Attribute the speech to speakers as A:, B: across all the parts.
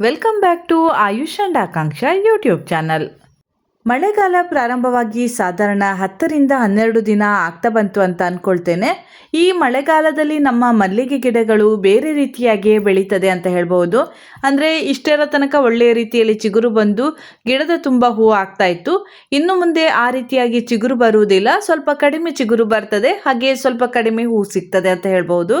A: Welcome back to Ayush and Akanksha YouTube channel ಮಳೆಗಾಲ ಪ್ರಾರಂಭವಾಗಿ ಸಾಧಾರಣ ಹತ್ತರಿಂದ ಹನ್ನೆರಡು ದಿನ ಆಗ್ತಾ ಬಂತು ಅಂತ ಅಂದ್ಕೊಳ್ತೇನೆ ಈ ಮಳೆಗಾಲದಲ್ಲಿ ನಮ್ಮ ಮಲ್ಲಿಗೆ ಗಿಡಗಳು ಬೇರೆ ರೀತಿಯಾಗಿ ಬೆಳೀತದೆ ಅಂತ ಹೇಳ್ಬೋದು. ಅಂದರೆ ಇಷ್ಟರ ತನಕ ಒಳ್ಳೆಯ ರೀತಿಯಲ್ಲಿ ಚಿಗುರು ಬಂದು ಗಿಡದ ತುಂಬ ಹೂವು ಆಗ್ತಾ ಇತ್ತು. ಇನ್ನು ಮುಂದೆ ಆ ರೀತಿಯಾಗಿ ಚಿಗುರು ಬರುವುದಿಲ್ಲ. ಸ್ವಲ್ಪ ಕಡಿಮೆ ಚಿಗುರು ಬರ್ತದೆ. ಹಾಗೆ ಸ್ವಲ್ಪ ಕಡಿಮೆ ಹೂವು ಸಿಗ್ತದೆ ಅಂತ ಹೇಳ್ಬೋದು.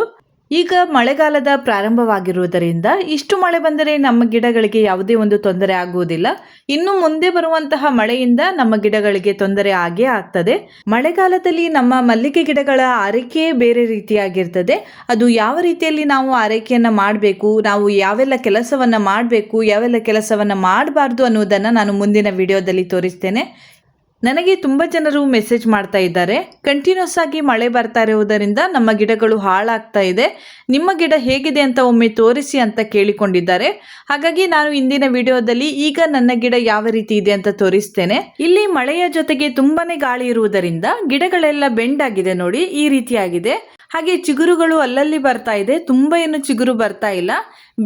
A: ಈಗ ಮಳೆಗಾಲದ ಪ್ರಾರಂಭವಾಗಿರುವುದರಿಂದ ಇಷ್ಟು ಮಳೆ ಬಂದರೆ ನಮ್ಮ ಗಿಡಗಳಿಗೆ ಯಾವುದೇ ಒಂದು ತೊಂದರೆ ಆಗುವುದಿಲ್ಲ. ಇನ್ನು ಮುಂದೆ ಬರುವಂತಹ ಮಳೆಯಿಂದ ನಮ್ಮ ಗಿಡಗಳಿಗೆ ತೊಂದರೆ ಆಗೇ ಆಗ್ತದೆ. ಮಳೆಗಾಲದಲ್ಲಿ ನಮ್ಮ ಮಲ್ಲಿಗೆ ಗಿಡಗಳ ಆರೈಕೆ ಬೇರೆ ರೀತಿಯಾಗಿರ್ತದೆ. ಅದು ಯಾವ ರೀತಿಯಲ್ಲಿ ನಾವು ಆರೈಕೆಯನ್ನು ಮಾಡಬೇಕು, ನಾವು ಯಾವೆಲ್ಲ ಕೆಲಸವನ್ನು ಮಾಡಬೇಕು, ಯಾವೆಲ್ಲ ಕೆಲಸವನ್ನು ಮಾಡಬಾರ್ದು ಅನ್ನೋದನ್ನು ನಾನು ಮುಂದಿನ ವಿಡಿಯೋದಲ್ಲಿ ತೋರಿಸ್ತೇನೆ. ನನಗೆ ತುಂಬ ಜನರು ಮೆಸೇಜ್ ಮಾಡ್ತಾ ಇದ್ದಾರೆ. ಕಂಟಿನ್ಯೂಸ್ ಆಗಿ ಮಳೆ ಬರ್ತಾ ಇರುವುದರಿಂದ ನಮ್ಮ ಗಿಡಗಳು ಹಾಳಾಗ್ತಾ ಇದೆ. ನಿಮ್ಮ ಗಿಡ ಹೇಗಿದೆ ಅಂತ ಒಮ್ಮೆ ತೋರಿಸಿ ಅಂತ ಕೇಳಿಕೊಂಡಿದ್ದಾರೆ. ಹಾಗಾಗಿ ನಾನು ಇಂದಿನ ವಿಡಿಯೋದಲ್ಲಿ ಈಗ ನನ್ನ ಗಿಡ ಯಾವ ರೀತಿ ಇದೆ ಅಂತ ತೋರಿಸ್ತೇನೆ. ಇಲ್ಲಿ ಮಳೆಯ ಜೊತೆಗೆ ತುಂಬಾನೇ ಗಾಳಿ ಇರುವುದರಿಂದ ಗಿಡಗಳೆಲ್ಲ ಬೆಂಡ್ ಆಗಿದೆ ನೋಡಿ, ಈ ರೀತಿಯಾಗಿದೆ. ಹಾಗೆ ಚಿಗುರುಗಳು ಅಲ್ಲಲ್ಲಿ ಬರ್ತಾ ಇದೆ. ತುಂಬ ಏನು ಚಿಗುರು ಬರ್ತಾ ಇಲ್ಲ.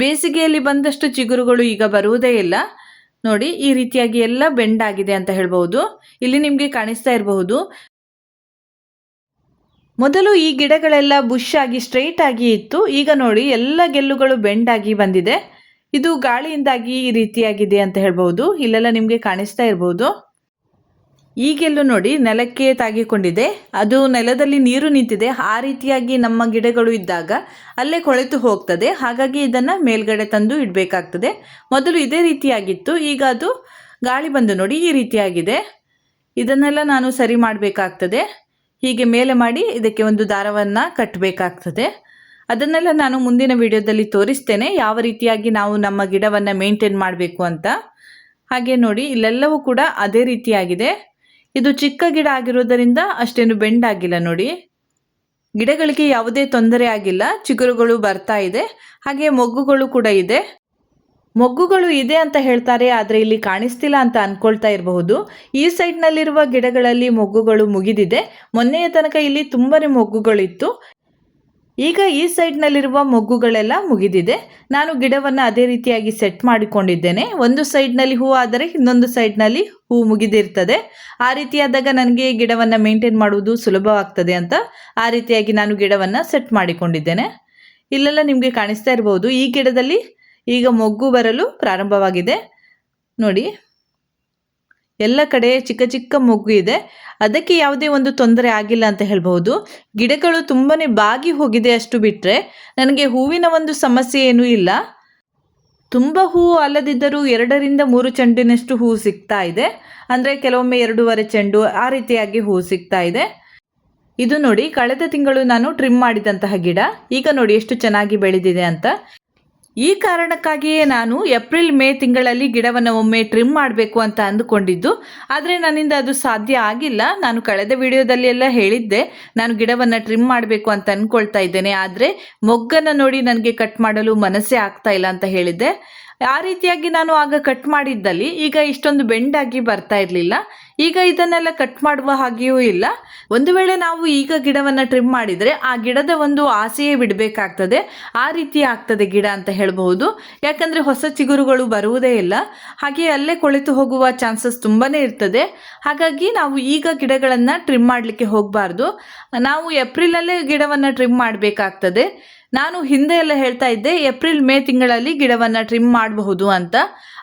A: ಬೇಸಿಗೆಯಲ್ಲಿ ಬಂದಷ್ಟು ಚಿಗುರುಗಳು ಈಗ ಬರುವುದೇ ಇಲ್ಲ. ನೋಡಿ ಈ ರೀತಿಯಾಗಿ ಎಲ್ಲ ಬೆಂಡ್ ಆಗಿದೆ ಅಂತ ಹೇಳ್ಬಹುದು. ಇಲ್ಲಿ ನಿಮಗೆ ಕಾಣಿಸ್ತಾ ಇರಬಹುದು. ಮೊದಲು ಈ ಗಿಡಗಳೆಲ್ಲ ಬುಷ್ ಆಗಿ ಸ್ಟ್ರೈಟ್ ಆಗಿ ಇತ್ತು. ಈಗ ನೋಡಿ ಎಲ್ಲ ಗೆಲ್ಲುಗಳು ಬೆಂಡ್ ಆಗಿ ಬಂದಿದೆ. ಇದು ಗಾಳಿಯಿಂದಾಗಿ ಈ ರೀತಿಯಾಗಿದೆ ಅಂತ ಹೇಳ್ಬಹುದು. ಇಲ್ಲೆಲ್ಲ ನಿಮಗೆ ಕಾಣಿಸ್ತಾ ಇರಬಹುದು. ಈ ಗೆಲ್ಲು ನೋಡಿ ನೆಲಕ್ಕೆ ತಾಗಿಕೊಂಡಿದೆ. ಅದು ನೆಲದಲ್ಲಿ ನೀರು ನಿಂತಿದೆ. ಆ ರೀತಿಯಾಗಿ ನಮ್ಮ ಗಿಡಗಳು ಇದ್ದಾಗ ಅಲ್ಲೇ ಕೊಳೆತು ಹೋಗ್ತದೆ. ಹಾಗಾಗಿ ಇದನ್ನು ಮೇಲ್ಗಡೆ ತಂದು ಇಡಬೇಕಾಗ್ತದೆ. ಮೊದಲು ಇದೇ ರೀತಿಯಾಗಿತ್ತು. ಈಗ ಅದು ಗಾಳಿ ಬಂದು ನೋಡಿ ಈ ರೀತಿಯಾಗಿದೆ. ಇದನ್ನೆಲ್ಲ ನಾನು ಸರಿ ಮಾಡಬೇಕಾಗ್ತದೆ. ಹೀಗೆ ಮೇಲೆ ಮಾಡಿ ಇದಕ್ಕೆ ಒಂದು ದಾರವನ್ನು ಕಟ್ಟಬೇಕಾಗ್ತದೆ ಅದನ್ನೆಲ್ಲ ನಾನು ಮುಂದಿನ ವಿಡಿಯೋದಲ್ಲಿ ತೋರಿಸ್ತೇನೆ. ಯಾವ ರೀತಿಯಾಗಿ ನಾವು ನಮ್ಮ ಗಿಡವನ್ನು ಮೇಂಟೈನ್ ಮಾಡಬೇಕು ಅಂತ. ಹಾಗೆ ನೋಡಿ, ಇಲ್ಲೆಲ್ಲವೂ ಕೂಡ ಅದೇ ರೀತಿಯಾಗಿದೆ. ಇದು ಚಿಕ್ಕ ಗಿಡ ಆಗಿರೋದರಿಂದ ಅಷ್ಟೇನು ಬೆಂಡ್ ಆಗಿಲ್ಲ ನೋಡಿ. ಗಿಡಗಳಿಗೆ ಯಾವುದೇ ತೊಂದರೆ ಆಗಿಲ್ಲ, ಚಿಗುರುಗಳು ಬರ್ತಾ ಇದೆ, ಹಾಗೆ ಮೊಗ್ಗುಗಳು ಕೂಡ ಇದೆ. ಮೊಗ್ಗುಗಳು ಇದೆ ಅಂತ ಹೇಳ್ತಾರೆ, ಆದರೆ ಇಲ್ಲಿ ಕಾಣಿಸ್ತಿಲ್ಲ ಅಂತ ಅನ್ಕೊಳ್ತಾ ಇರಬಹುದು. ಈ ಸೈಡ್ನಲ್ಲಿರುವ ಗಿಡಗಳಲ್ಲಿ ಮೊಗ್ಗುಗಳು ಮುಗಿದಿದೆ. ಮೊನ್ನೆಯ ತನಕ ಇಲ್ಲಿ ತುಂಬಾನೇ ಮೊಗ್ಗುಗಳಿತ್ತು. ಈಗ ಈ ಸೈಡ್ನಲ್ಲಿರುವ ಮೊಗ್ಗುಗಳೆಲ್ಲ ಮುಗಿದಿದೆ. ನಾನು ಗಿಡವನ್ನು ಅದೇ ರೀತಿಯಾಗಿ ಸೆಟ್ ಮಾಡಿಕೊಂಡಿದ್ದೇನೆ. ಒಂದು ಸೈಡ್ನಲ್ಲಿ ಹೂ ಆದರೆ ಇನ್ನೊಂದು ಸೈಡ್ನಲ್ಲಿ ಹೂ ಮುಗಿದಿರ್ತದೆ. ಆ ರೀತಿಯಾದಾಗ ನನಗೆ ಗಿಡವನ್ನು ಮೇಂಟೈನ್ ಮಾಡುವುದು ಸುಲಭವಾಗ್ತದೆ ಅಂತ ಆ ರೀತಿಯಾಗಿ ನಾನು ಗಿಡವನ್ನು ಸೆಟ್ ಮಾಡಿಕೊಂಡಿದ್ದೇನೆ. ಇಲ್ಲೆಲ್ಲ ನಿಮಗೆ ಕಾಣಿಸ್ತಾ ಇರಬಹುದು ಈ ಗಿಡದಲ್ಲಿ ಈಗ ಮೊಗ್ಗು ಬರಲು ಪ್ರಾರಂಭವಾಗಿದೆ. ನೋಡಿ. ಎಲ್ಲ ಕಡೆ ಚಿಕ್ಕ ಚಿಕ್ಕ ಮೊಗ್ಗು ಇದೆ. ಅದಕ್ಕೆ ಯಾವುದೇ ಒಂದು ತೊಂದರೆ ಆಗಿಲ್ಲ ಅಂತ ಹೇಳ್ಬಹುದು. ಗಿಡಗಳು ತುಂಬಾ ಬಾಗಿ ಹೋಗಿದೆ ಅಷ್ಟು ಬಿಟ್ಟರೆ ನನಗೆ ಹೂವಿನ ಒಂದು ಸಮಸ್ಯೆ ಏನೂ ಇಲ್ಲ. ತುಂಬ ಹೂವು ಅಲ್ಲದಿದ್ದರೂ ಎರಡರಿಂದ ಮೂರು ಚೆಂಡಿನಷ್ಟು ಹೂವು ಸಿಗ್ತಾ ಇದೆ. ಅಂದರೆ ಕೆಲವೊಮ್ಮೆ ಎರಡೂವರೆ ಚೆಂಡು ಆ ರೀತಿಯಾಗಿ ಹೂವು ಸಿಗ್ತಾ ಇದೆ. ಇದು ನೋಡಿ ಕಳೆದ ತಿಂಗಳು ನಾನು ಟ್ರಿಮ್ ಮಾಡಿದಂತಹ ಗಿಡ. ಈಗ ನೋಡಿ ಎಷ್ಟು ಚೆನ್ನಾಗಿ ಬೆಳೆದಿದೆ ಅಂತ. ಈ ಕಾರಣಕ್ಕಾಗಿಯೇ ನಾನು ಏಪ್ರಿಲ್, ಮೇ ತಿಂಗಳಲ್ಲಿ ಗಿಡವನ್ನು ಒಮ್ಮೆ ಟ್ರಿಮ್ ಮಾಡಬೇಕು ಅಂತ ಅಂದುಕೊಂಡಿದ್ದು. ಆದರೆ ನನ್ನಿಂದ ಅದು ಸಾಧ್ಯ ಆಗಿಲ್ಲ. ನಾನು ಕಳೆದ ವಿಡಿಯೋದಲ್ಲಿ ಎಲ್ಲ ಹೇಳಿದ್ದೆ. ನಾನು ಗಿಡವನ್ನು ಟ್ರಿಮ್ ಮಾಡಬೇಕು ಅಂತ ಅಂದ್ಕೊಳ್ತಾ ಇದ್ದೇನೆ. ಆದರೆ ಮೊಗ್ಗನ್ನು ನೋಡಿ ನನಗೆ ಕಟ್ ಮಾಡಲು ಮನಸ್ಸೇ ಆಗ್ತಾ ಇಲ್ಲ ಅಂತ ಹೇಳಿದ್ದೆ. ಆ ರೀತಿಯಾಗಿ ನಾನು ಆಗ ಕಟ್ ಮಾಡಿದ್ದಲ್ಲಿ ಈಗ ಇಷ್ಟೊಂದು ಬೆಂಡಾಗಿ ಬರ್ತಾ ಇರಲಿಲ್ಲ. ಈಗ ಇದನ್ನೆಲ್ಲ ಕಟ್ ಮಾಡುವ ಹಾಗೆಯೂ ಇಲ್ಲ. ಒಂದು ವೇಳೆ ನಾವು ಈಗ ಗಿಡವನ್ನು ಟ್ರಿಮ್ ಮಾಡಿದರೆ ಆ ಗಿಡದ ಒಂದು ಆಸೆಯೇ ಬಿಡಬೇಕಾಗ್ತದೆ. ಆ ರೀತಿ ಆಗ್ತದೆ ಗಿಡ ಅಂತ ಹೇಳಬಹುದು. ಯಾಕಂದರೆ ಹೊಸ ಚಿಗುರುಗಳು ಬರುವುದೇ ಇಲ್ಲ. ಹಾಗೆ ಅಲ್ಲೇ ಕೊಳೆತು ಹೋಗುವ ಚಾನ್ಸಸ್ ತುಂಬಾ ಇರ್ತದೆ. ಹಾಗಾಗಿ ನಾವು ಈಗ ಗಿಡಗಳನ್ನು ಟ್ರಿಮ್ ಮಾಡಲಿಕ್ಕೆ ಹೋಗಬಾರ್ದು. ನಾವು ಏಪ್ರಿಲಲ್ಲೇ ಗಿಡವನ್ನು ಟ್ರಿಮ್ ಮಾಡಬೇಕಾಗ್ತದೆ. ನಾನು ಹಿಂದೆ ಎಲ್ಲ ಹೇಳ್ತಾ ಇದ್ದೆ, ಏಪ್ರಿಲ್ ಮೇ ತಿಂಗಳಲ್ಲಿ ಗಿಡವನ್ನು ಟ್ರಿಮ್ ಮಾಡಬಹುದು ಅಂತ.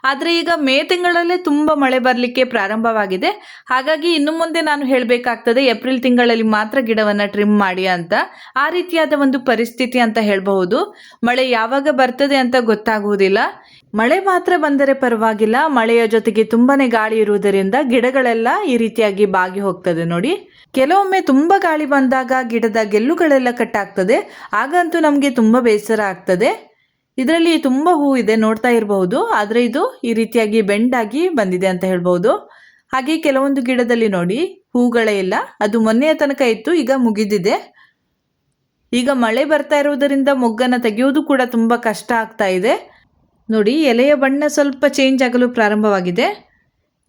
A: ಆದರೆ ಈಗ ಮೇ ತಿಂಗಳಲ್ಲೇ ತುಂಬ ಮಳೆ ಬರಲಿಕ್ಕೆ ಪ್ರಾರಂಭವಾಗಿದೆ. ಹಾಗಾಗಿ ಇನ್ನು ಮುಂದೆ ನಾನು ಹೇಳಬೇಕಾಗ್ತದೆ, ಏಪ್ರಿಲ್ ತಿಂಗಳಲ್ಲಿ ಮಾತ್ರ ಗಿಡವನ್ನು ಟ್ರಿಮ್ ಮಾಡಿ ಅಂತ. ಆ ರೀತಿಯಾದ ಒಂದು ಪರಿಸ್ಥಿತಿ ಅಂತ ಹೇಳಬಹುದು. ಮಳೆ ಯಾವಾಗ ಬರ್ತದೆ ಅಂತ ಗೊತ್ತಾಗುವುದಿಲ್ಲ. ಮಳೆ ಮಾತ್ರ ಬಂದರೆ ಪರವಾಗಿಲ್ಲ. ಮಳೆಯ ಜೊತೆಗೆ ತುಂಬಾನೇ ಗಾಳಿ ಇರುವುದರಿಂದ ಗಿಡಗಳೆಲ್ಲ ಈ ರೀತಿಯಾಗಿ ಬಾಗಿ ಹೋಗ್ತದೆ ನೋಡಿ. ಕೆಲವೊಮ್ಮೆ ತುಂಬ ಗಾಳಿ ಬಂದಾಗ ಗಿಡದ ಗೆಲ್ಲುಗಳೆಲ್ಲ ಕಟ್ಟಾಗ್ತದೆ. ಆಗಂತೂ ನಮಗೆ ತುಂಬ ಬೇಸರ ಆಗ್ತದೆ. ಇದರಲ್ಲಿ ತುಂಬ ಹೂ ಇದೆ ನೋಡ್ತಾ ಇರಬಹುದು. ಆದರೆ ಇದು ಈ ರೀತಿಯಾಗಿ ಬೆಂಡಾಗಿ ಬಂದಿದೆ ಅಂತ ಹೇಳ್ಬೋದು ಹಾಗೆ ಕೆಲವೊಂದು ಗಿಡದಲ್ಲಿ ನೋಡಿ, ಹೂಗಳೇ ಇಲ್ಲ. ಅದು ಮೊನ್ನೆಯ ತನಕ ಇತ್ತು, ಈಗ ಮುಗಿದಿದೆ. ಈಗ ಮಳೆ ಬರ್ತಾ ಇರುವುದರಿಂದ ಮೊಗ್ಗನ್ನು ತೆಗೆಯುವುದು ಕೂಡ ತುಂಬ ಕಷ್ಟ ಆಗ್ತಾ ಇದೆ. ನೋಡಿ, ಎಲೆಯ ಬಣ್ಣ ಸ್ವಲ್ಪ ಚೇಂಜ್ ಆಗಲು ಪ್ರಾರಂಭವಾಗಿದೆ.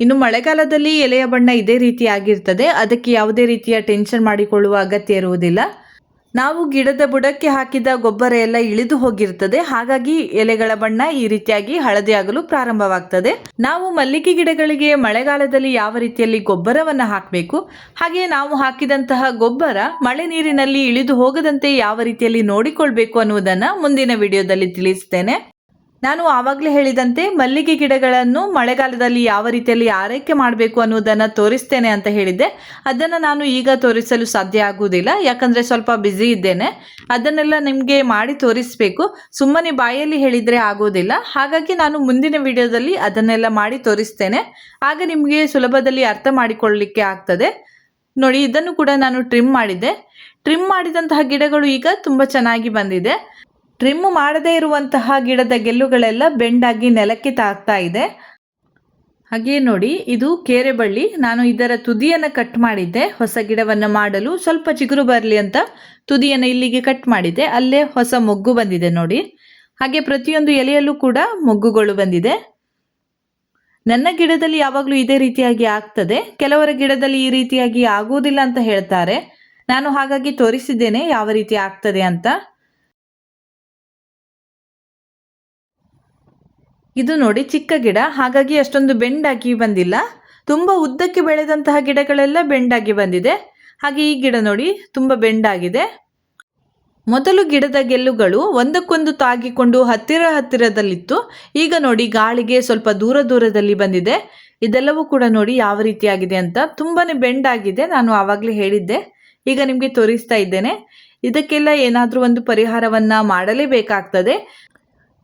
A: ಇನ್ನು ಮಳೆಗಾಲದಲ್ಲಿ ಎಲೆಯ ಬಣ್ಣ ಇದೇ ರೀತಿ ಆಗಿರ್ತದೆ. ಅದಕ್ಕೆ ಯಾವುದೇ ರೀತಿಯ ಟೆನ್ಷನ್ ಮಾಡಿಕೊಳ್ಳುವ ಅಗತ್ಯ ಇರುವುದಿಲ್ಲ. ನಾವು ಗಿಡದ ಬುಡಕ್ಕೆ ಹಾಕಿದ ಗೊಬ್ಬರ ಎಲ್ಲ ಇಳಿದು ಹೋಗಿರ್ತದೆ. ಹಾಗಾಗಿ ಎಲೆಗಳ ಬಣ್ಣ ಈ ರೀತಿಯಾಗಿ ಹಳದಿ ಆಗಲು ಪ್ರಾರಂಭವಾಗ್ತದೆ. ನಾವು ಮಲ್ಲಿಗೆ ಗಿಡಗಳಿಗೆ ಮಳೆಗಾಲದಲ್ಲಿ ಯಾವ ರೀತಿಯಲ್ಲಿ ಗೊಬ್ಬರವನ್ನು ಹಾಕಬೇಕು? ಹಾಗೆ ನಾವು ಹಾಕಿದಂತಹ ಗೊಬ್ಬರ ಮಳೆ ನೀರಿನಲ್ಲಿ ಇಳಿದು ಹೋಗದಂತೆ ಯಾವ ರೀತಿಯಲ್ಲಿ ನೋಡಿಕೊಳ್ಬೇಕು ಅನ್ನುವುದನ್ನು ಮುಂದಿನ ವಿಡಿಯೋದಲ್ಲಿ ತಿಳಿಸ್ತೇನೆ. ನಾನು ಆವಾಗಲೇ ಹೇಳಿದಂತೆ ಮಲ್ಲಿಗೆ ಗಿಡಗಳನ್ನು ಮಳೆಗಾಲದಲ್ಲಿ ಯಾವ ರೀತಿಯಲ್ಲಿ ಆರೈಕೆ ಮಾಡಬೇಕು ಅನ್ನೋದನ್ನು ತೋರಿಸ್ತೇನೆ ಅಂತ ಹೇಳಿದ್ದೆ. ಅದನ್ನು ನಾನು ಈಗ ತೋರಿಸಲು ಸಾಧ್ಯ ಆಗುವುದಿಲ್ಲ. ಯಾಕಂದರೆ ಸ್ವಲ್ಪ ಬ್ಯುಸಿ ಇದ್ದೇನೆ. ಅದನ್ನೆಲ್ಲ ನಿಮಗೆ ಮಾಡಿ ತೋರಿಸಬೇಕು. ಸುಮ್ಮನೆ ಬಾಯಲ್ಲಿ ಹೇಳಿದರೆ ಆಗೋದಿಲ್ಲ ಹಾಗಾಗಿ ನಾನು ಮುಂದಿನ ವಿಡಿಯೋದಲ್ಲಿ ಅದನ್ನೆಲ್ಲ ಮಾಡಿ ತೋರಿಸ್ತೇನೆ. ಆಗ ನಿಮಗೆ ಸುಲಭದಲ್ಲಿ ಅರ್ಥ ಮಾಡಿಕೊಳ್ಳಲಿಕ್ಕೆ ಆಗ್ತದೆ. ನೋಡಿ, ಇದನ್ನು ಕೂಡ ನಾನು ಟ್ರಿಮ್ ಮಾಡಿದ್ದೆ. ಟ್ರಿಮ್ ಮಾಡಿದಂತಹ ಗಿಡಗಳು ಈಗ ತುಂಬ ಚೆನ್ನಾಗಿ ಬಂದಿದೆ. ಟ್ರಿಮ್ ಮಾಡದೇ ಇರುವಂತಹ ಗಿಡದ ಗೆಲ್ಲುಗಳೆಲ್ಲ ಬೆಂಡಾಗಿ ನೆಲಕ್ಕೆ ತಾಗ್ತಾ ಇದೆ. ಹಾಗೆ ನೋಡಿ, ಇದು ಕೇರೆ ಬಳ್ಳಿ ನಾನು ಇದರ ತುದಿಯನ್ನು ಕಟ್ ಮಾಡಿದ್ದೆ. ಹೊಸ ಗಿಡವನ್ನು ಮಾಡಲು ಸ್ವಲ್ಪ ಚಿಗುರು ಬರಲಿ ಅಂತ ತುದಿಯನ್ನು ಇಲ್ಲಿಗೆ ಕಟ್ ಮಾಡಿದ್ದೆ. ಅಲ್ಲೇ ಹೊಸ ಮೊಗ್ಗು ಬಂದಿದೆ ನೋಡಿ. ಹಾಗೆ ಪ್ರತಿಯೊಂದು ಎಲೆಯಲ್ಲೂ ಕೂಡ ಮೊಗ್ಗುಗಳು ಬಂದಿದೆ. ನನ್ನ ಗಿಡದಲ್ಲಿ ಯಾವಾಗಲೂ ಇದೇ ರೀತಿಯಾಗಿ ಆಗ್ತದೆ. ಕೆಲವರ ಗಿಡದಲ್ಲಿ ಈ ರೀತಿಯಾಗಿ ಆಗುವುದಿಲ್ಲ ಅಂತ ಹೇಳ್ತಾರೆ. ನಾನು ಹಾಗಾಗಿ ತೋರಿಸಿದ್ದೇನೆ ಯಾವ ರೀತಿ ಆಗ್ತದೆ ಅಂತ. ಇದು ನೋಡಿ ಚಿಕ್ಕ ಗಿಡ. ಹಾಗಾಗಿ ಅಷ್ಟೊಂದು ಬೆಂಡಾಗಿ ಬಂದಿಲ್ಲ. ತುಂಬ ಉದ್ದಕ್ಕೆ ಬೆಳೆದಂತಹ ಗಿಡಗಳೆಲ್ಲ ಬೆಂಡಾಗಿ ಬಂದಿದೆ. ಹಾಗೆ ಈ ಗಿಡ ನೋಡಿ ತುಂಬ ಬೆಂಡಾಗಿದೆ. ಮೊದಲು ಗಿಡದ ಗೆಲ್ಲುಗಳು ಒಂದಕ್ಕೊಂದು ತಾಗಿಕೊಂಡು ಹತ್ತಿರ ಹತ್ತಿರದಲ್ಲಿತ್ತು. ಈಗ ನೋಡಿ ಗಾಳಿಗೆ ಸ್ವಲ್ಪ ದೂರ ದೂರದಲ್ಲಿ ಬಂದಿದೆ. ಇದೆಲ್ಲವೂ ಕೂಡ ನೋಡಿ ಯಾವ ರೀತಿಯಾಗಿದೆ ಅಂತ ತುಂಬಾನೇ ಬೆಂಡಾಗಿದೆ. ನಾನು ಆವಾಗಲೇ ಹೇಳಿದ್ದೆ. ಈಗ ನಿಮಗೆ ತೋರಿಸ್ತಾ ಇದ್ದೇನೆ. ಇದಕ್ಕೆಲ್ಲ ಏನಾದರೂ ಒಂದು ಪರಿಹಾರವನ್ನ ಮಾಡಲೇಬೇಕಾಗ್ತದೆ.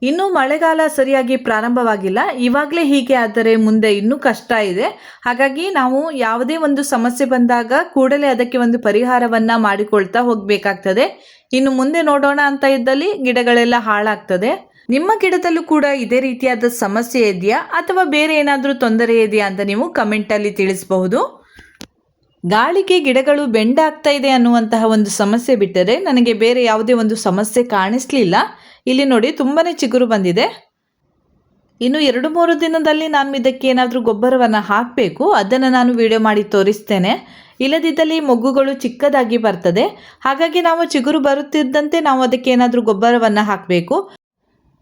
A: ಇನ್ನು ಮಳೆಗಾಲ ಸರಿಯಾಗಿ ಪ್ರಾರಂಭವಾಗಿಲ್ಲ. ಇವಾಗಲೇ ಹೀಗೆ ಆದರೆ ಮುಂದೆ ಇನ್ನೂ ಕಷ್ಟ ಇದೆ. ಹಾಗಾಗಿ ನಾವು ಯಾವುದೇ ಒಂದು ಸಮಸ್ಯೆ ಬಂದಾಗ ಕೂಡಲೇ ಅದಕ್ಕೆ ಒಂದು ಪರಿಹಾರವನ್ನ ಮಾಡಿಕೊಳ್ತಾ ಹೋಗಬೇಕಾಗ್ತದೆ. ಇನ್ನು ಮುಂದೆ ನೋಡೋಣ ಅಂತ ಇದ್ದಲ್ಲಿ ಗಿಡಗಳೆಲ್ಲ ಹಾಳಾಗ್ತದೆ. ನಿಮ್ಮ ಗಿಡದಲ್ಲೂ ಕೂಡ ಇದೇ ರೀತಿಯಾದ ಸಮಸ್ಯೆ ಇದೆಯಾ? ಅಥವಾ ಬೇರೆ ಏನಾದರೂ ತೊಂದರೆ ಇದೆಯಾ ಅಂತ ನೀವು ಕಮೆಂಟಲ್ಲಿ ತಿಳಿಸಬಹುದು. ಗಾಳಿಗೆ ಗಿಡಗಳು ಬೆಂಡಾಗ್ತಾ ಇದೆ ಅನ್ನುವಂತಹ ಒಂದು ಸಮಸ್ಯೆ ಬಿಟ್ಟರೆ ನನಗೆ ಬೇರೆ ಯಾವುದೇ ಒಂದು ಸಮಸ್ಯೆ ಕಾಣಿಸ್ಲಿಲ್ಲ. ಇಲ್ಲಿ ನೋಡಿ ತುಂಬಾನೇ ಚಿಗುರು ಬಂದಿದೆ. ಇನ್ನು ಎರಡು ಮೂರು ದಿನದಲ್ಲಿ ನಾನು ಇದಕ್ಕೆ ಏನಾದರೂ ಗೊಬ್ಬರವನ್ನು ಹಾಕಬೇಕು, ಅದನ್ನು ನಾನು ವಿಡಿಯೋ ಮಾಡಿ ತೋರಿಸ್ತೇನೆ. ಇಲ್ಲದಿದ್ದಲ್ಲಿ ಮೊಗ್ಗುಗಳು ಚಿಕ್ಕದಾಗಿ ಬರ್ತದೆ. ಹಾಗಾಗಿ ನಾವು ಚಿಗುರು ಬರುತ್ತಿದ್ದಂತೆ ನಾವು ಅದಕ್ಕೆ ಏನಾದರೂ ಗೊಬ್ಬರವನ್ನು ಹಾಕಬೇಕು.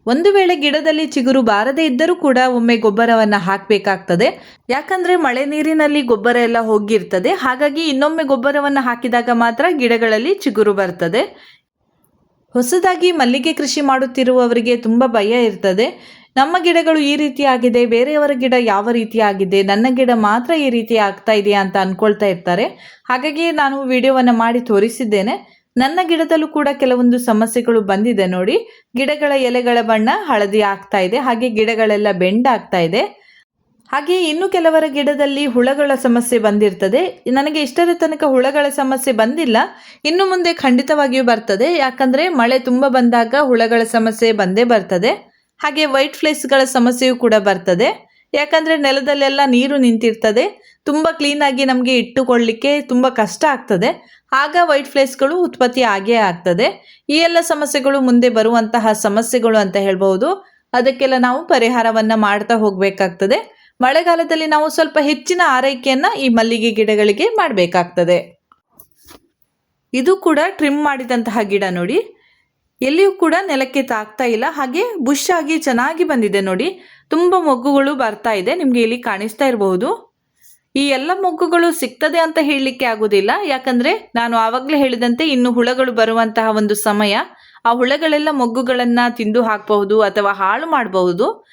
A: ಒಂದು ವೇಳೆ ಗಿಡದಲ್ಲಿ ಚಿಗುರು ಬಾರದೇ ಇದ್ದರೂ ಕೂಡ ಒಮ್ಮೆ ಗೊಬ್ಬರವನ್ನು ಹಾಕಬೇಕಾಗ್ತದೆ. ಯಾಕಂದರೆ ಮಳೆ ನೀರಿನಲ್ಲಿ ಗೊಬ್ಬರ ಎಲ್ಲ ಹೋಗಿರ್ತದೆ. ಹಾಗಾಗಿ ಇನ್ನೊಮ್ಮೆ ಗೊಬ್ಬರವನ್ನು ಹಾಕಿದಾಗ ಮಾತ್ರ ಗಿಡಗಳಲ್ಲಿ ಚಿಗುರು ಬರ್ತದೆ. ಹೊಸದಾಗಿ ಮಲ್ಲಿಗೆ ಕೃಷಿ ಮಾಡುತ್ತಿರುವವರಿಗೆ ತುಂಬ ಭಯ ಇರ್ತದೆ. ನಮ್ಮ ಗಿಡಗಳು ಈ ರೀತಿ ಆಗಿದೆ ಬೇರೆಯವರ ಗಿಡ ಯಾವ ರೀತಿ ಆಗಿದೆ ನನ್ನ ಗಿಡ ಮಾತ್ರ ಈ ರೀತಿ ಆಗ್ತಾ ಇದೆಯಾ ಅಂತ ಅನ್ಕೊಳ್ತಾ ಇರ್ತಾರೆ. ಹಾಗಾಗಿ ನಾನು ವಿಡಿಯೋವನ್ನು ಮಾಡಿ ತೋರಿಸಿದ್ದೇನೆ. ನನ್ನ ಗಿಡದಲ್ಲೂ ಕೂಡ ಕೆಲವೊಂದು ಸಮಸ್ಯೆಗಳು ಬಂದಿದೆ ನೋಡಿ. ಗಿಡಗಳ ಎಲೆಗಳ ಬಣ್ಣ ಹಳದಿ ಆಗ್ತಾ ಇದೆ, ಹಾಗೆ ಗಿಡಗಳೆಲ್ಲ ಬೆಂಡಾಗ್ತಾ ಇದೆ. ಹಾಗೆ ಇನ್ನು ಕೆಲವರ ಗಿಡದಲ್ಲಿ ಹುಳಗಳ ಸಮಸ್ಯೆ ಬಂದಿರ್ತದೆ. ನನಗೆ ಇಷ್ಟರ ತನಕ ಹುಳಗಳ ಸಮಸ್ಯೆ ಬಂದಿಲ್ಲ. ಇನ್ನು ಮುಂದೆ ಖಂಡಿತವಾಗಿಯೂ ಬರ್ತದೆ. ಯಾಕಂದ್ರೆ ಮಳೆ ತುಂಬ ಬಂದಾಗ ಹುಳಗಳ ಸಮಸ್ಯೆ ಬಂದೇ ಬರ್ತದೆ. ಹಾಗೆ ವೈಟ್ ಫ್ಲೇಸ್ಗಳ ಸಮಸ್ಯೆಯೂ ಕೂಡ ಬರ್ತದೆ. ಯಾಕಂದ್ರೆ ನೆಲದಲ್ಲೆಲ್ಲ ನೀರು ನಿಂತಿರ್ತದೆ. ತುಂಬ ಕ್ಲೀನಾಗಿ ನಮಗೆ ಇಟ್ಟುಕೊಳ್ಳಿಕ್ಕೆ ತುಂಬ ಕಷ್ಟ ಆಗ್ತದೆ. ಆಗ ವೈಟ್ ಫ್ಲೇಸ್ಗಳು ಉತ್ಪತ್ತಿ ಆಗೇ ಆಗ್ತದೆ. ಈ ಎಲ್ಲ ಸಮಸ್ಯೆಗಳು ಮುಂದೆ ಬರುವಂತಹ ಸಮಸ್ಯೆಗಳು ಅಂತ ಹೇಳ್ಬೋದು ಅದಕ್ಕೆಲ್ಲ ನಾವು ಪರಿಹಾರವನ್ನು ಮಾಡ್ತಾ ಹೋಗಬೇಕಾಗ್ತದೆ. ಮಳೆಗಾಲದಲ್ಲಿ ನಾವು ಸ್ವಲ್ಪ ಹೆಚ್ಚಿನ ಆರೈಕೆಯನ್ನು ಈ ಮಲ್ಲಿಗೆ ಗಿಡಗಳಿಗೆ ಮಾಡಬೇಕಾಗ್ತದೆ. ಇದು ಕೂಡ ಟ್ರಿಮ್ ಮಾಡಿದಂತಹ ಗಿಡ ನೋಡಿ. ಎಲ್ಲಿಯೂ ಕೂಡ ನೆಲಕ್ಕೆ ತಾಗ್ತಾ ಇಲ್ಲ. ಹಾಗೆ ಬುಷ್ ಆಗಿ ಚೆನ್ನಾಗಿ ಬಂದಿದೆ ನೋಡಿ. ತುಂಬ ಮೊಗ್ಗುಗಳು ಬರ್ತಾ ಇದೆ. ನಿಮಗೆ ಇಲ್ಲಿ ಕಾಣಿಸ್ತಾ ಇರಬಹುದು ಈ ಎಲ್ಲ ಮೊಗ್ಗುಗಳು ಸಿಗ್ತದೆ ಅಂತ ಹೇಳಲಿಕ್ಕೆ ಆಗೋದಿಲ್ಲ. ಯಾಕಂದ್ರೆ ನಾನು ಆವಾಗಲೇ ಹೇಳಿದಂತೆ ಇನ್ನು ಹುಳಗಳು ಬರುವಂತಹ ಒಂದು ಸಮಯ ಆ ಹುಳಗಳೆಲ್ಲ ಮೊಗ್ಗುಗಳನ್ನ ತಿಂದು ಹಾಕಬಹುದು ಅಥವಾ ಹಾಳು ಮಾಡಬಹುದು.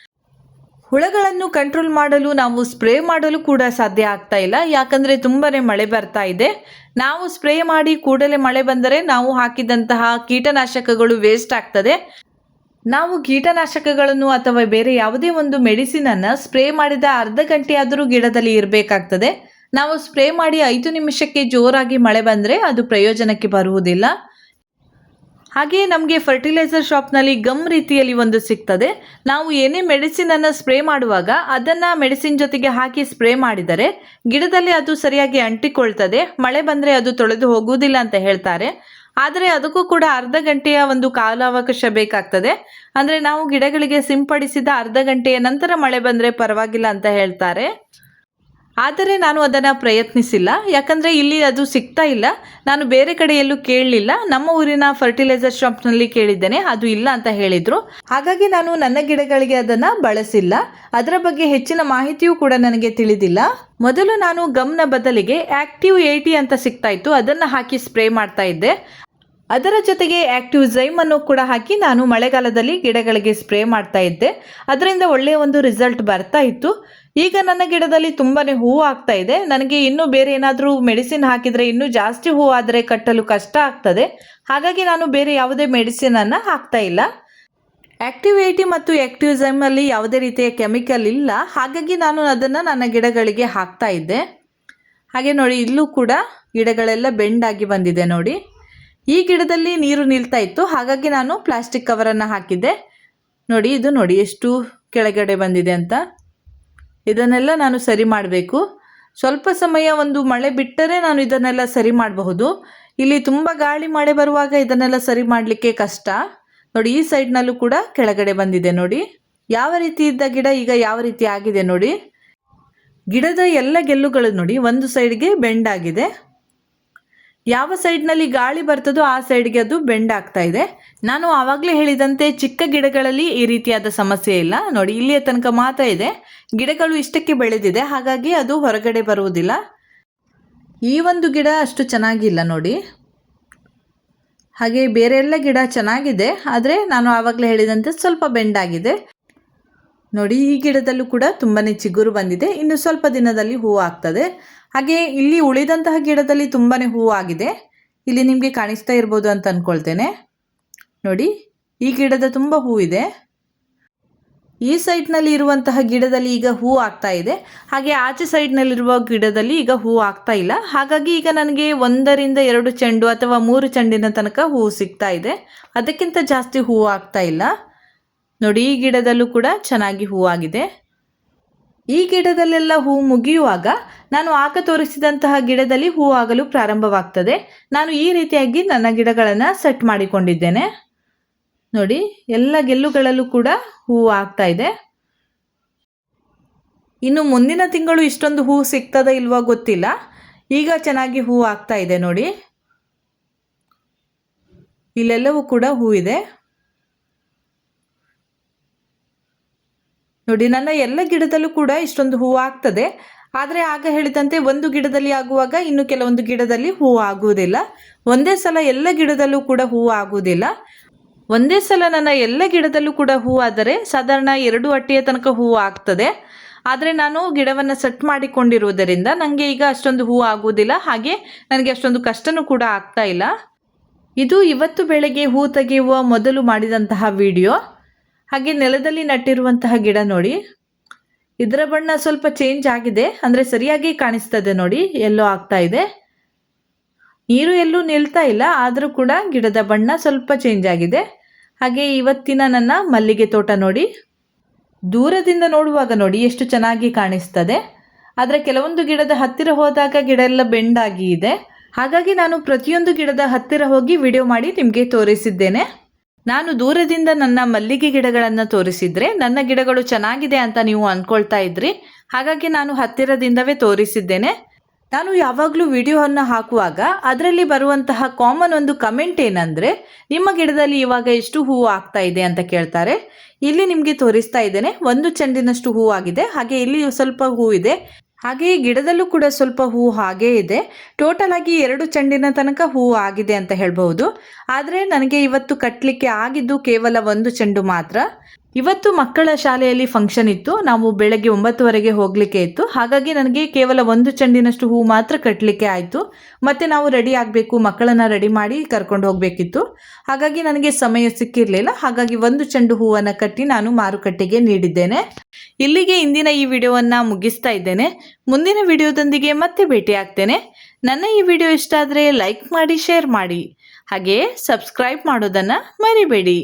A: ಹುಳಗಳನ್ನು ಕಂಟ್ರೋಲ್ ಮಾಡಲು ನಾವು ಸ್ಪ್ರೇ ಮಾಡಲು ಕೂಡ ಸಾಧ್ಯ ಆಗ್ತಾ ಇಲ್ಲ. ಯಾಕಂದರೆ ತುಂಬಾನೇ ಮಳೆ ಬರ್ತಾ ಇದೆ. ನಾವು ಸ್ಪ್ರೇ ಮಾಡಿ ಕೂಡಲೇ ಮಳೆ ಬಂದರೆ ನಾವು ಹಾಕಿದಂತಹ ಕೀಟನಾಶಕಗಳು ವೇಸ್ಟ್ ಆಗ್ತದೆ. ನಾವು ಕೀಟನಾಶಕಗಳನ್ನು ಅಥವಾ ಬೇರೆ ಯಾವುದೇ ಒಂದು ಮೆಡಿಸಿನನ್ನು ಸ್ಪ್ರೇ ಮಾಡಿದ ಅರ್ಧ ಗಂಟೆಯಾದರೂ ಗಿಡದಲ್ಲಿ ಇರಬೇಕಾಗ್ತದೆ. ನಾವು ಸ್ಪ್ರೇ ಮಾಡಿ ಐದು ನಿಮಿಷಕ್ಕೆ ಜೋರಾಗಿ ಮಳೆ ಬಂದರೆ ಅದು ಪ್ರಯೋಜನಕ್ಕೆ ಬರುವುದಿಲ್ಲ. ಹಾಗೆ ನಮಗೆ ಫರ್ಟಿಲೈಸರ್ ಶಾಪ್ನಲ್ಲಿ ಗಮ್ ರೀತಿಯಲ್ಲಿ ಒಂದು ಸಿಗ್ತದೆ. ನಾವು ಏನೇ ಮೆಡಿಸಿನನ್ನು ಸ್ಪ್ರೇ ಮಾಡುವಾಗ ಅದನ್ನು ಮೆಡಿಸಿನ್ ಜೊತೆಗೆ ಹಾಕಿ ಸ್ಪ್ರೇ ಮಾಡಿದರೆ ಗಿಡದಲ್ಲಿ ಅದು ಸರಿಯಾಗಿ ಅಂಟಿಕೊಳ್ತದೆ. ಮಳೆ ಬಂದರೆ ಅದು ತೊಳೆದು ಹೋಗುವುದಿಲ್ಲ ಅಂತ ಹೇಳ್ತಾರೆ. ಆದರೆ ಅದಕ್ಕೂ ಕೂಡ ಅರ್ಧ ಗಂಟೆಯ ಒಂದು ಕಾಲಾವಕಾಶ ಬೇಕಾಗ್ತದೆ. ಅಂದರೆ ನಾವು ಗಿಡಗಳಿಗೆ ಸಿಂಪಡಿಸಿದ ಅರ್ಧ ಗಂಟೆಯ ನಂತರ ಮಳೆ ಬಂದರೆ ಪರವಾಗಿಲ್ಲ ಅಂತ ಹೇಳ್ತಾರೆ. ಆದರೆ ನಾನು ಅದನ್ನು ಪ್ರಯತ್ನಿಸಿಲ್ಲ. ಯಾಕಂದರೆ ಇಲ್ಲಿ ಅದು ಸಿಗ್ತಾ ಇಲ್ಲ. ನಾನು ಬೇರೆ ಕಡೆ ಎಲ್ಲೂ ಕೇಳಲಿಲ್ಲ. ನಮ್ಮ ಊರಿನ ಫರ್ಟಿಲೈಸರ್ ಶಾಪ್ನಲ್ಲಿ ಕೇಳಿದ್ದೇನೆ. ಅದು ಇಲ್ಲ ಅಂತ ಹೇಳಿದರು. ಹಾಗಾಗಿ ನಾನು ನನ್ನ ಗಿಡಗಳಿಗೆ ಅದನ್ನು ಬಳಸಿಲ್ಲ. ಅದರ ಬಗ್ಗೆ ಹೆಚ್ಚಿನ ಮಾಹಿತಿಯೂ ಕೂಡ ನನಗೆ ತಿಳಿದಿಲ್ಲ. ಮೊದಲು ನಾನು ಗಮ್ನ ಬದಲಿಗೆ ಆಕ್ಟಿವ್ ಏಯ್ಟಿ ಅಂತ ಸಿಗ್ತಾ ಇತ್ತು. ಅದನ್ನು ಹಾಕಿ ಸ್ಪ್ರೇ ಮಾಡ್ತಾ ಇದ್ದೆ. ಅದರ ಜೊತೆಗೆ ಆಕ್ಟಿವ್ ಝೈಮ್ ಅನ್ನು ಕೂಡ ಹಾಕಿ ನಾನು ಮಳೆಗಾಲದಲ್ಲಿ ಗಿಡಗಳಿಗೆ ಸ್ಪ್ರೇ ಮಾಡ್ತಾ ಇದ್ದೆ. ಅದರಿಂದ ಒಳ್ಳೆಯ ಒಂದು ರಿಸಲ್ಟ್ ಬರ್ತಾ ಇತ್ತು. ಈಗ ನನ್ನ ಗಿಡದಲ್ಲಿ ತುಂಬಾ ಹೂವು ಆಗ್ತಾ ಇದೆ. ನನಗೆ ಇನ್ನೂ ಬೇರೆ ಏನಾದರೂ ಮೆಡಿಸಿನ್ ಹಾಕಿದರೆ ಇನ್ನೂ ಜಾಸ್ತಿ ಹೂ ಆದರೆ ಕಟ್ಟಲು ಕಷ್ಟ ಆಗ್ತದೆ. ಹಾಗಾಗಿ ನಾನು ಬೇರೆ ಯಾವುದೇ ಮೆಡಿಸಿನನ್ನು ಹಾಕ್ತಾ ಇಲ್ಲ. ಆಕ್ಟಿವೇಟಿ ಮತ್ತು ಆಕ್ಟಿವ್ ಅಲ್ಲಿ ಯಾವುದೇ ರೀತಿಯ ಕೆಮಿಕಲ್ ಇಲ್ಲ. ಹಾಗಾಗಿ ನಾನು ಅದನ್ನು ನನ್ನ ಗಿಡಗಳಿಗೆ ಹಾಕ್ತಾ ಇದ್ದೆ. ಹಾಗೆ ನೋಡಿ, ಇಲ್ಲೂ ಕೂಡ ಗಿಡಗಳೆಲ್ಲ ಬೆಂಡಾಗಿ ಬಂದಿದೆ ನೋಡಿ. ಈ ಗಿಡದಲ್ಲಿ ನೀರು ನಿಲ್ತಾ ಇತ್ತು. ಹಾಗಾಗಿ ನಾನು ಪ್ಲಾಸ್ಟಿಕ್ ಕವರನ್ನು ಹಾಕಿದ್ದೆ. ನೋಡಿ, ಇದು ನೋಡಿ, ಎಷ್ಟು ಕೆಳಗಡೆ ಬಂದಿದೆ ಅಂತ. ಇದನ್ನೆಲ್ಲ ನಾನು ಸರಿ ಮಾಡಬೇಕು. ಸ್ವಲ್ಪ ಸಮಯ ಒಂದು ಮಳೆ ಬಿಟ್ಟರೆ ನಾನು ಇದನ್ನೆಲ್ಲ ಸರಿ ಮಾಡಬಹುದು. ಇಲ್ಲಿ ತುಂಬ ಗಾಳಿ ಮಳೆ ಬರುವಾಗ ಇದನ್ನೆಲ್ಲ ಸರಿ ಮಾಡಲಿಕ್ಕೆ ಕಷ್ಟ. ನೋಡಿ, ಈ ಸೈಡ್ನಲ್ಲೂ ಕೂಡ ಕೆಳಗಡೆ ಬಂದಿದೆ ನೋಡಿ. ಯಾವ ರೀತಿ ಇದ್ದ ಗಿಡ ಈಗ ಯಾವ ರೀತಿ ಆಗಿದೆ ನೋಡಿ. ಗಿಡದ ಎಲ್ಲ ಗೆಲ್ಲುಗಳು ನೋಡಿ, ಒಂದು ಸೈಡ್ಗೆ ಬೆಂಡ್ ಆಗಿದೆ. ಯಾವ ಸೈಡ್ನಲ್ಲಿ ಗಾಳಿ ಬರ್ತದೋ ಆ ಸೈಡ್ಗೆ ಅದು ಬೆಂಡ್ ಆಗ್ತಾ ಇದೆ. ನಾನು ಆವಾಗಲೇ ಹೇಳಿದಂತೆ ಚಿಕ್ಕ ಗಿಡಗಳಲ್ಲಿ ಈ ರೀತಿಯಾದ ಸಮಸ್ಯೆ ಇಲ್ಲ. ನೋಡಿ, ಇಲ್ಲಿಯ ತನಕ ಮಾತ್ರ ಇದೆ. ಗಿಡಗಳು ಇಷ್ಟಕ್ಕೆ ಬೆಳೆದಿದೆ. ಹಾಗಾಗಿ ಅದು ಹೊರಗಡೆ ಬರುವುದಿಲ್ಲ. ಈ ಒಂದು ಗಿಡ ಅಷ್ಟು ಚೆನ್ನಾಗಿಲ್ಲ ನೋಡಿ. ಹಾಗೆ ಬೇರೆ ಎಲ್ಲ ಗಿಡ ಚೆನ್ನಾಗಿದೆ. ಆದರೆ ನಾನು ಆವಾಗಲೇ ಹೇಳಿದಂತೆ ಸ್ವಲ್ಪ ಬೆಂಡ್ ಆಗಿದೆ. ನೋಡಿ, ಈ ಗಿಡದಲ್ಲೂ ಕೂಡ ತುಂಬಾ ಚಿಗುರು ಬಂದಿದೆ. ಇನ್ನು ಸ್ವಲ್ಪ ದಿನದಲ್ಲಿ ಹೂವು ಆಗ್ತದೆ. ಹಾಗೆ ಇಲ್ಲಿ ಉಳಿದಂತಹ ಗಿಡದಲ್ಲಿ ತುಂಬಾ ಹೂವು ಆಗಿದೆ ಇಲ್ಲಿ ನಿಮಗೆ ಕಾಣಿಸ್ತಾ ಇರ್ಬೋದು ಅಂತ ಅಂದ್ಕೊಳ್ತೇನೆ ನೋಡಿ, ಈ ಗಿಡದ ತುಂಬ ಹೂವಿದೆ. ಈ ಸೈಡ್ನಲ್ಲಿ ಇರುವಂತಹ ಗಿಡದಲ್ಲಿ ಈಗ ಹೂ ಆಗ್ತಾ ಇದೆ. ಹಾಗೆ ಆಚೆ ಸೈಡ್ನಲ್ಲಿರುವ ಗಿಡದಲ್ಲಿ ಈಗ ಹೂ ಆಗ್ತಾ ಇಲ್ಲ. ಹಾಗಾಗಿ ಈಗ ನನಗೆ ಒಂದರಿಂದ ಎರಡು ಚೆಂಡು ಅಥವಾ ಮೂರು ಚೆಂಡಿನ ತನಕ ಹೂ ಸಿಗ್ತಾ ಇದೆ. ಅದಕ್ಕಿಂತ ಜಾಸ್ತಿ ಹೂವು ಆಗ್ತಾ ಇಲ್ಲ. ನೋಡಿ, ಈ ಗಿಡದಲ್ಲೂ ಕೂಡ ಚೆನ್ನಾಗಿ ಹೂವಾಗಿದೆ ಈ ಗಿಡದಲ್ಲೆಲ್ಲ ಹೂ ಮುಗಿಯುವಾಗ ನಾನು ಆಗ ತೋರಿಸಿದಂತಹ ಗಿಡದಲ್ಲಿ ಹೂ ಆಗಲು ಪ್ರಾರಂಭವಾಗ್ತದೆ. ನಾನು ಈ ರೀತಿಯಾಗಿ ನನ್ನ ಗಿಡಗಳನ್ನು ಸೆಟ್ ಮಾಡಿಕೊಂಡಿದ್ದೇನೆ. ನೋಡಿ, ಎಲ್ಲ ಗೆಲ್ಲುಗಳಲ್ಲೂ ಕೂಡ ಹೂವು ಆಗ್ತಾ ಇದೆ. ಇನ್ನು ಮುಂದಿನ ತಿಂಗಳು ಇಷ್ಟೊಂದು ಹೂ ಸಿಗ್ತದ ಇಲ್ವಾ ಗೊತ್ತಿಲ್ಲ. ಈಗ ಚೆನ್ನಾಗಿ ಹೂ ಆಗ್ತಾ ಇದೆ ನೋಡಿ. ಇಲ್ಲೆಲ್ಲವೂ ಕೂಡ ಹೂ ಇದೆ. ನೋಡಿ, ನನ್ನ ಎಲ್ಲ ಗಿಡದಲ್ಲೂ ಕೂಡ ಇಷ್ಟೊಂದು ಹೂವು ಆಗ್ತದೆ. ಆದರೆ ಆಗ ಹೇಳಿದಂತೆ ಒಂದು ಗಿಡದಲ್ಲಿ ಆಗುವಾಗ ಇನ್ನು ಕೆಲವೊಂದು ಗಿಡದಲ್ಲಿ ಹೂವು ಆಗುವುದಿಲ್ಲ. ಒಂದೇ ಸಲ ಎಲ್ಲ ಗಿಡದಲ್ಲೂ ಕೂಡ ಹೂವು ಆಗುವುದಿಲ್ಲ. ಒಂದೇ ಸಲ ನನ್ನ ಎಲ್ಲ ಗಿಡದಲ್ಲೂ ಕೂಡ ಹೂವಾದರೆ ಸಾಧಾರಣ ಎರಡು ಅಟ್ಟಿಯ ತನಕ ಹೂವು ಆಗ್ತದೆ. ಆದರೆ ನಾನು ಗಿಡವನ್ನು ಸೆಟ್ ಮಾಡಿಕೊಂಡಿರುವುದರಿಂದ ನನಗೆ ಈಗ ಅಷ್ಟೊಂದು ಹೂವು ಆಗುವುದಿಲ್ಲ. ಹಾಗೆ ನನಗೆ ಅಷ್ಟೊಂದು ಕಷ್ಟನೂ ಕೂಡ ಆಗ್ತಾ ಇಲ್ಲ. ಇದು ಇವತ್ತು ಬೆಳಗ್ಗೆ ಹೂ ತೆಗೆಯುವ ಮೊದಲು ಮಾಡಿದಂತಹ ವಿಡಿಯೋ. ಹಾಗೆ ನೆಲದಲ್ಲಿ ನಟ್ಟಿರುವಂತಹ ಗಿಡ ನೋಡಿ. ಇದರ ಬಣ್ಣ ಸ್ವಲ್ಪ ಚೇಂಜ್ ಆಗಿದೆ. ಅಂದರೆ ಸರಿಯಾಗಿ ಕಾಣಿಸ್ತದೆ ನೋಡಿ. ಎಲ್ಲೋ ಆಗ್ತಾ ಇದೆ. ನೀರು ಎಲ್ಲೂ ನಿಲ್ತಾ ಇಲ್ಲ. ಆದರೂ ಕೂಡ ಗಿಡದ ಬಣ್ಣ ಸ್ವಲ್ಪ ಚೇಂಜ್ ಆಗಿದೆ. ಹಾಗೆ ಇವತ್ತಿನ ನನ್ನ ಮಲ್ಲಿಗೆ ತೋಟ ನೋಡಿ. ದೂರದಿಂದ ನೋಡುವಾಗ ನೋಡಿ ಎಷ್ಟು ಚೆನ್ನಾಗಿ ಕಾಣಿಸ್ತದೆ. ಆದರೆ ಕೆಲವೊಂದು ಗಿಡದ ಹತ್ತಿರ ಹೋದಾಗ ಗಿಡ ಎಲ್ಲ ಬೆಂಡಾಗಿ ಇದೆ. ಹಾಗಾಗಿ ನಾನು ಪ್ರತಿಯೊಂದು ಗಿಡದ ಹತ್ತಿರ ಹೋಗಿ ವಿಡಿಯೋ ಮಾಡಿ ನಿಮಗೆ ತೋರಿಸಿದ್ದೇನೆ. ನಾನು ದೂರದಿಂದ ನನ್ನ ಮಲ್ಲಿಗೆ ಗಿಡಗಳನ್ನು ತೋರಿಸಿದ್ರೆ ನನ್ನ ಗಿಡಗಳು ಚೆನ್ನಾಗಿದೆ ಅಂತ ನೀವು ಅಂದ್ಕೊಳ್ತಾ ಇದ್ರಿ. ಹಾಗಾಗಿ ನಾನು ಹತ್ತಿರದಿಂದವೇ ತೋರಿಸಿದ್ದೇನೆ. ನಾನು ಯಾವಾಗಲೂ ವಿಡಿಯೋವನ್ನು ಹಾಕುವಾಗ ಅದರಲ್ಲಿ ಬರುವಂತಹ ಕಾಮನ್ ಒಂದು ಕಮೆಂಟ್ ಏನಂದರೆ, ನಿಮ್ಮ ಗಿಡದಲ್ಲಿ ಇವಾಗ ಎಷ್ಟು ಹೂವು ಆಗ್ತಾ ಇದೆ ಅಂತ ಕೇಳ್ತಾರೆ. ಇಲ್ಲಿ ನಿಮಗೆ ತೋರಿಸ್ತಾ ಇದ್ದೇನೆ, ಒಂದು ಚೆಂಡಿನಷ್ಟು ಆಗಿದೆ ಹಾಗೆ ಇಲ್ಲಿ ಸ್ವಲ್ಪ ಹೂವಿದೆ. ಹಾಗೆ ಈ ಗಿಡದಲ್ಲೂ ಕೂಡ ಸ್ವಲ್ಪ ಹೂ ಹಾಗೇ ಇದೆ. ಟೋಟಲ್ ಆಗಿ ಎರಡು ಚೆಂಡಿನ ತನಕ ಹೂ ಆಗಿದೆ ಅಂತ ಹೇಳ್ಬಹುದು. ಆದರೆ ನನಗೆ ಇವತ್ತು ಕಟ್ಟಲಿಕ್ಕೆ ಆಗಿದ್ದು ಕೇವಲ ಒಂದು ಚೆಂಡು ಮಾತ್ರ. ಇವತ್ತು ಮಕ್ಕಳ ಶಾಲೆಯಲ್ಲಿ ಫಂಕ್ಷನ್ ಇತ್ತು. ನಾವು ಬೆಳಗ್ಗೆ ಒಂಬತ್ತುವರೆಗೆ ಹೋಗಲಿಕ್ಕೆ ಇತ್ತು. ಹಾಗಾಗಿ ನನಗೆ ಕೇವಲ ಒಂದು ಚೆಂಡಿನಷ್ಟು ಹೂ ಮಾತ್ರ ಕಟ್ಟಲಿಕ್ಕೆ ಆಯಿತು. ಮತ್ತು ನಾವು ರೆಡಿ ಆಗಬೇಕು, ಮಕ್ಕಳನ್ನು ರೆಡಿ ಮಾಡಿ ಕರ್ಕೊಂಡು ಹೋಗಬೇಕಿತ್ತು. ಹಾಗಾಗಿ ನನಗೆ ಸಮಯ ಸಿಕ್ಕಿರಲಿಲ್ಲ. ಹಾಗಾಗಿ ಒಂದು ಚೆಂಡು ಹೂವನ್ನು ಕಟ್ಟಿ ನಾನು ಮಾರುಕಟ್ಟೆಗೆ ನೀಡಿದ್ದೇನೆ. ಇಲ್ಲಿಗೆ ಇಂದಿನ ಈ ವಿಡಿಯೋವನ್ನು ಮುಗಿಸ್ತಾ ಇದ್ದೇನೆ. ಮುಂದಿನ ವಿಡಿಯೋದೊಂದಿಗೆ ಮತ್ತೆ ಭೇಟಿ ಆಗ್ತೇನೆ. ನನ್ನ ಈ ವಿಡಿಯೋ ಇಷ್ಟ ಆದರೆ ಲೈಕ್ ಮಾಡಿ ಶೇರ್ ಮಾಡಿ. ಹಾಗೆಯೇ ಸಬ್ಸ್ಕ್ರೈಬ್ ಮಾಡೋದನ್ನು ಮರಿಬೇಡಿ.